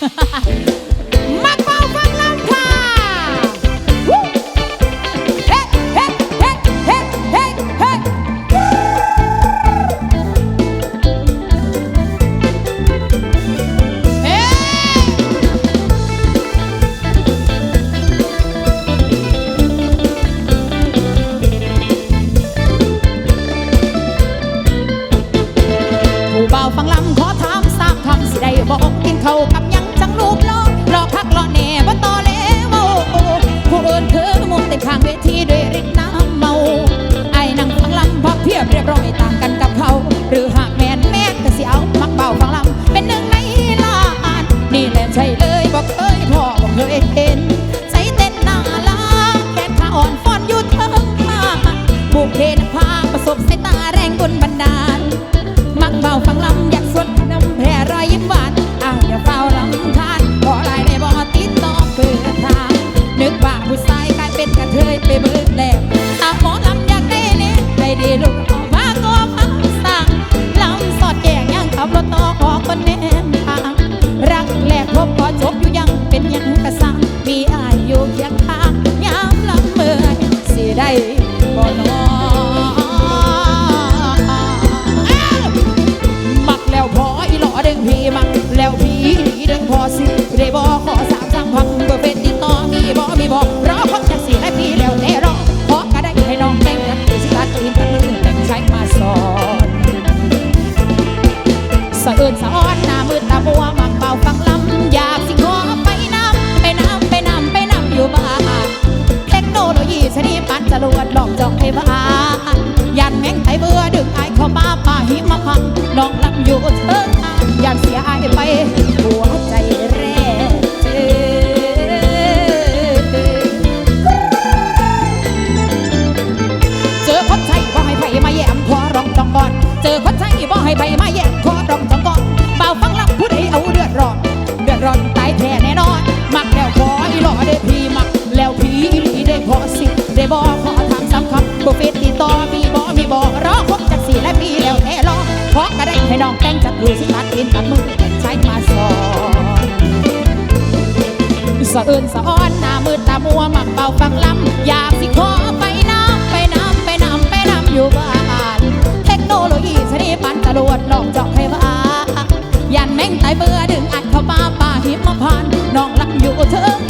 Ha ha ha! ไปใไม้แย่งคอตรงสองกอนเบาฟังลับผู้ใดเอาเดือดร้อน เดือดร้อนตายแท้แน่นอน มักแล้วขออีหล่อได้พีมัก แล้วพี่อีได้ขอสิได้บอขอถามสำคำบุฟเฟ่ติดต่อมีบอมีบอรอคบจากสี่และพีแล้วแท้รอขอกระได้ให้น้องแต่งจัดดูสิตัดอินตัดมือแต่งใช้มาสอนสะเอิญสะออายเบื่อดึงอัดเข้าป่าป่าหิมพานน้องรักอยู่เธอ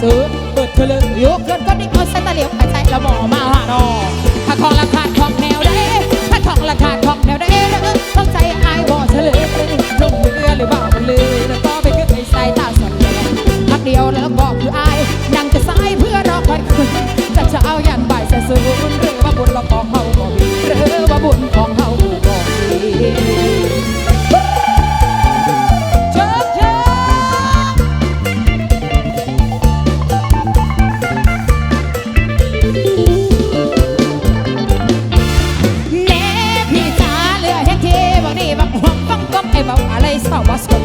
ซื้อเปิดเธอเลยยกเงินก็ดิ้งเอาใส่ตะเหลียวใส่แล้วหมอมาหารอกถ้าของราค salvação.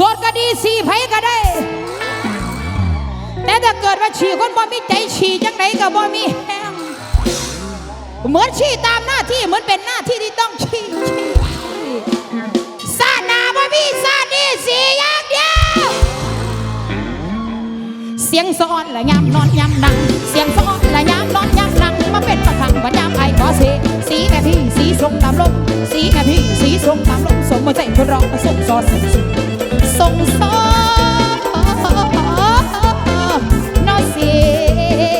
สดก็ดีสีไผก็ได้ แต่ถ้าเกิดว่าฉี่คนบ่มีใจฉี่จังไหนก็บ่มีแห้งเหมือนฉี่ตามหน้าที่เหมือนเป็นหน้าที่ที่ต้องฉี่ฉี่ซาหนาบ่มีซาดีสีอย่างเดียว เสียงซ้อนและยามนอนยามนั่งเสียงซ้อนและยามนอนยามนั่งมาเป็นประทังประยามไอ้ขอสีสีแม่พี่สีทรงตามลมสีแม่พี่สีทรงตามลมสมมาใจคนรอผสมซอสสุด สงสารนอเสีย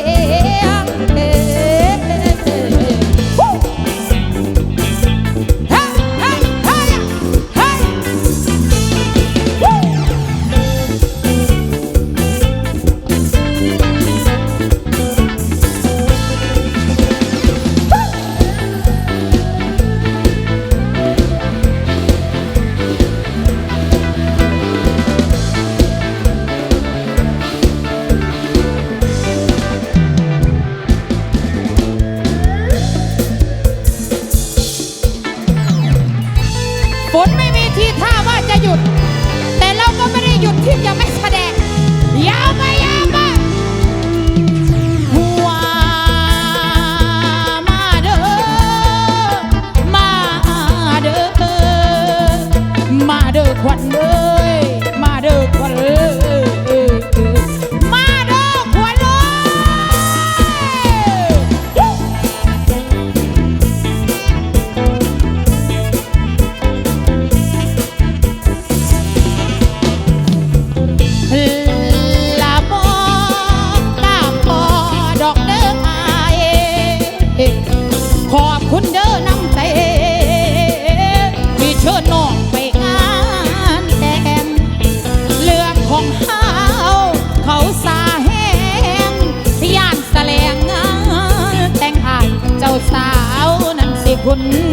คน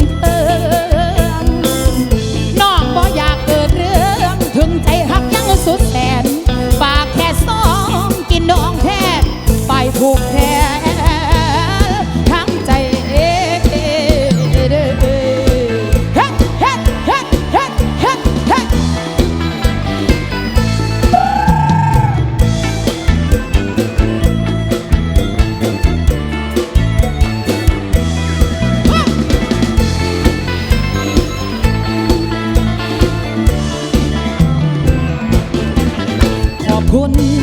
คน